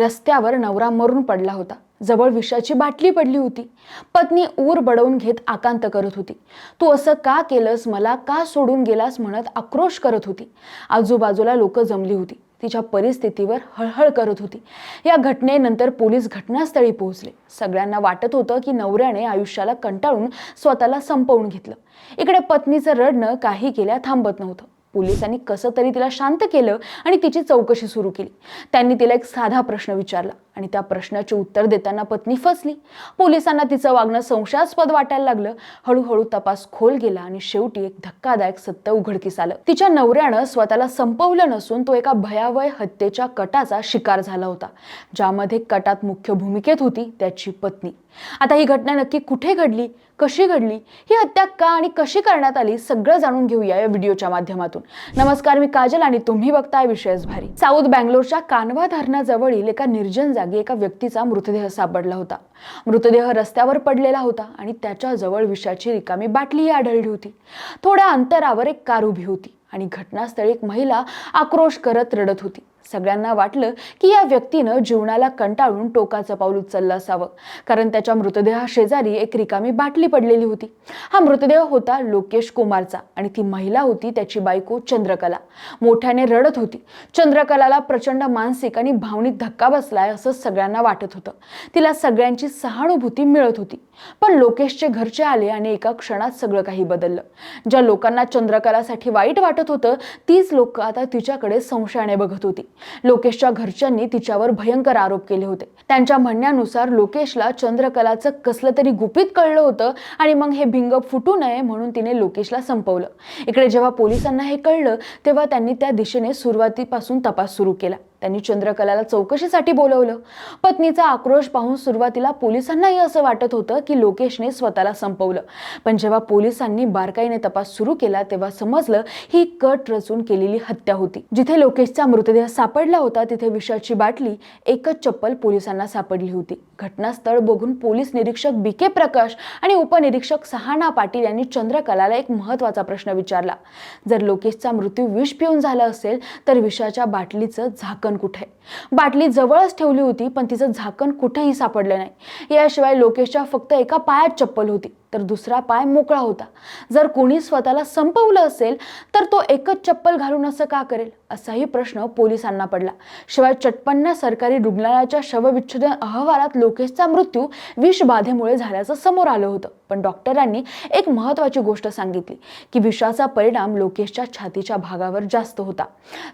रस्त्यावर नवरा मरून पडला होता. जवळ विषाची बाटली पडली होती. पत्नी ऊर बडवून घेत आकांत करत होती. तू असं का केलंस? मला का सोडून गेलास? म्हणत आक्रोश करत होती. आजूबाजूला लोक जमली होती. तिच्या परिस्थितीवर हळहळ करत होती. या घटनेनंतर पोलीस घटनास्थळी पोहोचले. सगळ्यांना वाटत होतं की नवऱ्याने आयुष्याला कंटाळून स्वतःला संपवून घेतलं. इकडे पत्नीचं रडणं काही केल्या थांबत नव्हतं. पोलिसांनी कसं तरी तिला शांत केलं आणि तिची चौकशी सुरू केली. त्यांनी तिला एक साधा प्रश्न विचारला आणि त्या प्रश्नाचे उत्तर देताना पत्नी फसली. पोलिसांना तिचं वागणं संशयास्पद वाटायला लागलं. हळूहळू तपास खोल गेला आणि शेवटी एक धक्कादायक सत्य उघडकीस आलं. तिच्या नवऱ्यानं स्वतःला संपवलं नसून तो एका भयावह हत्येच्या कटाचा शिकार झाला होता ज्यामध्ये कटात मुख्य भूमिकेत होती त्याची पत्नी. आता ही घटना नक्की कुठे घडली? कशी घडली ही हत्या का आणि कशी करण्यात आली सगळं जाणून घेऊया या व्हिडिओच्या माध्यमातून. नमस्कार मी काजल आणि तुम्ही बघताय विषयच भारी. साऊथ बँगलोरच्या कानवा धरणाजवळील एका निर्जन जागी एका व्यक्तीचा मृतदेह सापडला होता. मृतदेह रस्त्यावर पडलेला होता आणि त्याच्याजवळ विषाची रिकामी बाटलीही आढळली होती. थोड्या अंतरावर एक कार उभी होती आणि घटनास्थळी एक महिला आक्रोश करत रडत होती. सगळ्यांना वाटलं की या व्यक्तीनं जीवनाला कंटाळून टोकाचं पाऊल उचललं असावं. कारण त्याच्या मृतदेहा शेजारी एक रिकामी बाटली पडलेली होती. हा मृतदेह होता लोकेश कुमारचा आणि ती महिला होती त्याची बायको चंद्रकला. मोठ्याने रडत होती. चंद्रकलाला प्रचंड मानसिक आणि भावनिक धक्का बसलाय असं सगळ्यांना वाटत होतं. तिला सगळ्यांची सहानुभूती मिळत होती. पण लोकेशचे घरचे आले आणि एका क्षणात सगळं काही बदललं. ज्या लोकांना चंद्रकलासाठी वाईट वाटत होतं तीच लोक आता तिच्याकडे संशयाने बघत होती. लोकेशच्या घरच्यांनी तिच्यावर भयंकर आरोप केले होते. त्यांच्या म्हणण्यानुसार लोकेशला चंद्रकलाचं कसलं तरी गुपित कळलं होतं आणि मग हे भिंग फुटू नये म्हणून तिने लोकेशला संपवलं. इकडे जेव्हा पोलिसांना हे कळलं तेव्हा त्यांनी त्या दिशेने सुरुवातीपासून तपास सुरू केला. त्यांनी चंद्रकलाला चौकशीसाठी बोलवलं. पत्नीचा आक्रोश पाहून सुरुवातीला पोलिसांनाही असं वाटत होतं की लोकेशने स्वतःला संपवलं. पण जेव्हा पोलिसांनी बारकाईने तपास सुरू केला तेव्हा समजलं ही कट रचून केलेली हत्या होती. जिथे लोकेशचा मृतदेह सापडला होता तिथे विषाची बाटली एकच चप्पल पोलिसांना सापडली होती. घटनास्थळ बघून पोलीस निरीक्षक बी के प्रकाश आणि उपनिरीक्षक सहाना पाटील यांनी चंद्रकलाला एक महत्त्वाचा प्रश्न विचारला. जर लोकेशचा मृत्यू विष पिऊन झाला असेल तर विषाच्या बाटलीचं झाकण कुठे? बाटली जवळच ठेवली होती पण तिचं झाकण कुठेही सापडलं नाही. याशिवाय लोकेशच्या फक्त एका पायात चप्पल होती. तर दुसरा पाय मोकळा होता. जर कोणी स्वतःला संपवलं असेल तर तो एकच चप्पल घालून असं का करेल? असाही प्रश्न पोलिसांना पडला. शिवाय चटपन्न सरकारी रुग्णालयाच्या शवविच्छेदन अहवालात लोकेशचा मृत्यू विषबाधेमुळे झाल्याचं समोर आलं होतं. पण डॉक्टरांनी एक महत्वाची गोष्ट सांगितली की विषाचा परिणाम लोकेशच्या छातीच्या भागावर जास्त होता.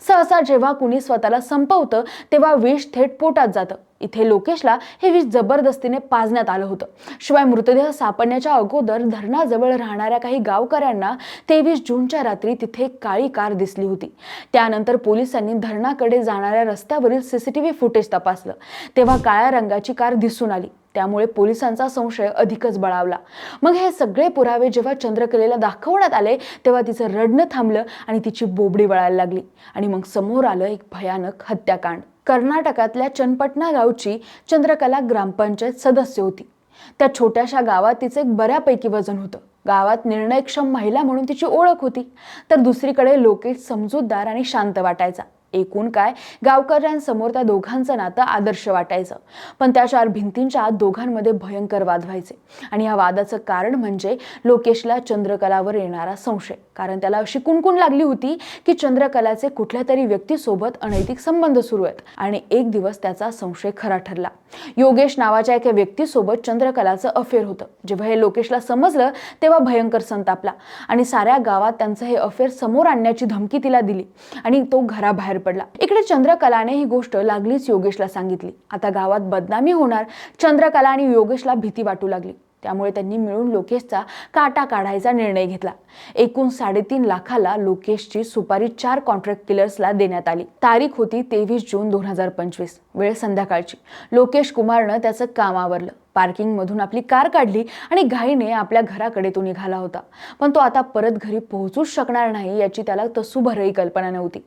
सहसा जेव्हा कुणी स्वतःला संपवतं तेव्हा विष थेट पोटात जातं. इथे लोकेशला हे विष जबरदस्तीने पाजण्यात आलं होतं. शिवाय मृतदेह सापडण्याच्या अगोदर धरणाजवळ राहणाऱ्या काही गावकऱ्यांना तेवीस जूनच्या रात्री तिथे काळी कार दिसली होती. त्यानंतर पोलिसांनी धरणाकडे जाणाऱ्या रस्त्यावरील सीसीटीव्ही फुटेज तपासलं. तेव्हा काळ्या रंगाची कार दिसून आली. त्यामुळे पोलिसांचा संशय अधिकच बळावला. मग हे सगळे पुरावे जेव्हा चंद्रकलेला दाखवण्यात आले तेव्हा तिचं रडणं थांबलं आणि तिची बोबडी वळायला लागली. आणि मग समोर आलं एक भयानक हत्याकांड. कर्नाटकातल्या चनपटना गावची चंद्रकला ग्रामपंचायत सदस्य होती. त्या छोट्याशा गावात तिचं एक बऱ्यापैकी वजन होतं. गावात निर्णयक्षम महिला म्हणून तिची ओळख होती. तर दुसरीकडे लोकेश समजूतदार आणि शांत वाटायचा. एकूण काय गावकऱ्यांसमोर त्या दोघांचं नातं आदर्श वाटायचं. पण त्या चार भिंतींच्या आत दोघांमध्ये भयंकर वाद व्हायचे. आणि या वादाचं कारण म्हणजे लोकेशला चंद्रकलावर येणारा संशय. कारण त्याला अशी कुणकुण लागली होती की चंद्रकलाचे कुठल्या तरी व्यक्तीसोबत अनैतिक संबंध सुरू आहेत. आणि एक दिवस त्याचा संशय खरा ठरला. योगेश नावाच्या एका व्यक्तीसोबत चंद्रकलाचं अफेअर होतं. जेव्हा हे लोकेशला समजलं तेव्हा भयंकर संतापला. आणि साऱ्या गावात त्यांचं हे अफेअर समोर आणण्याची धमकी तिला दिली. आणि तो घराबाहेर पडला. इकडे चंद्रकलाने ही गोष्ट लागलीच योगेशला सांगितली. आता गावात बदनामी होणार चंद्रकला आणि योगेशला भीती वाटू लागली. त्यामुळे त्यांनी मिळून लोकेशचा काटा काढायचा निर्णय घेतला. एकूण साडेतीन लाखाला लोकेशची सुपारी चार कॉन्ट्रॅक्ट किलर्सला देण्यात आली. तारीख होती तेवीस जून दोन हजार पंचवीस वेळ संध्याकाळची. लोकेश कुमारनं त्याचं काम आवरलं. पार्किंगमधून आपली कार काढली आणि घाईने आपल्या घराकडे तो निघाला होता. पण तो आता परत घरी पोहोचूच शकणार नाही याची त्याला तसूभरही कल्पना नव्हती.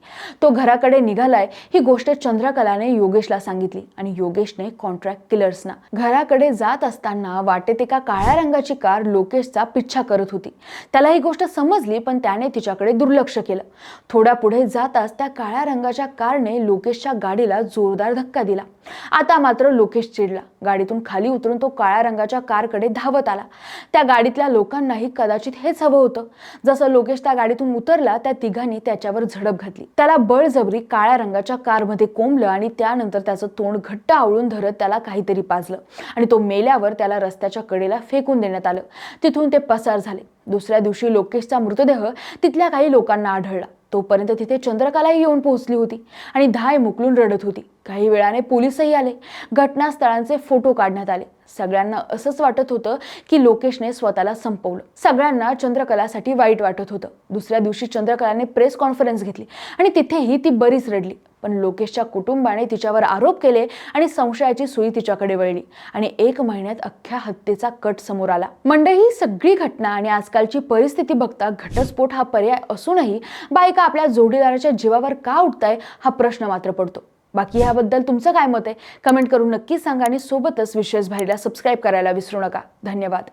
तो घराकडे निघालाय ही गोष्ट चंद्रकलाने योगेशला सांगितली आणि योगेशने कॉन्ट्रॅक्ट किलर्सना घराकडे जात असताना वाटेत एका काळ्या रंगाची कार लोकेशचा पिच्छा करत होती. त्याला ही गोष्ट समजली पण त्याने तिच्याकडे दुर्लक्ष केलं. थोड्या पुढे जाताच त्या काळ्या रंगाच्या कारने लोकेशच्या गाडीला जोरदार धक्का दिला. आता मात्र लोकेश चिडला. गाडीतून खाली उतरून तो काळ्या रंगाच्या कारकडे धावत आला. त्या गाडीतल्या लोकांनाही कदाचित हेच हवं होतं. जसं लोकेश त्या गाडीतून उतरला त्या तिघांनी त्याच्यावर झडप घातली. त्याला बळजबरी काळ्या रंगाच्या कारमध्ये कोंबलं आणि त्यानंतर त्याचं तोंड घट्ट आवळून धरत त्याला काहीतरी पाजलं आणि तो मेल्यावर त्याला रस्त्याच्या कडेला फेकून देण्यात आलं. तिथून ते पसार झाले. दुसऱ्या दिवशी लोकेशचा मृतदेह तिथल्या काही लोकांना आढळला. तोपर्यंत तिथे चंद्रकलाही येऊन पोहोचली होती आणि धाय मुकलून रडत होती. काही वेळाने पोलिसही आले. घटनास्थळांचे फोटो काढण्यात आले. सगळ्यांना असंच वाटत होतं की लोकेशने स्वतःला संपवलं. सगळ्यांना चंद्रकलासाठी वाईट वाटत होतं. दुसऱ्या दिवशी चंद्रकलाने प्रेस कॉन्फरन्स घेतली आणि तिथेही ती बरीच रडली. पण लोकेशच्या कुटुंबाने तिच्यावर आरोप केले आणि संशयाची सुई तिच्याकडे वळली. आणि एक महिन्यात अख्ख्या हत्येचा कट समोर आला. मंडळी ही सगळी घटना आणि आजकालची परिस्थिती बघता घटस्फोट हा पर्याय असूनही बायका आपल्या जोडीदाराच्या जीवावर का उठताय हा प्रश्न मात्र पडतो. बाकी याबद्दल तुमचं काय मत आहे? कमेंट करून नक्की सांगा आणि सोबतच विशेष भारीला सबस्क्राईब करायला विसरू नका. धन्यवाद.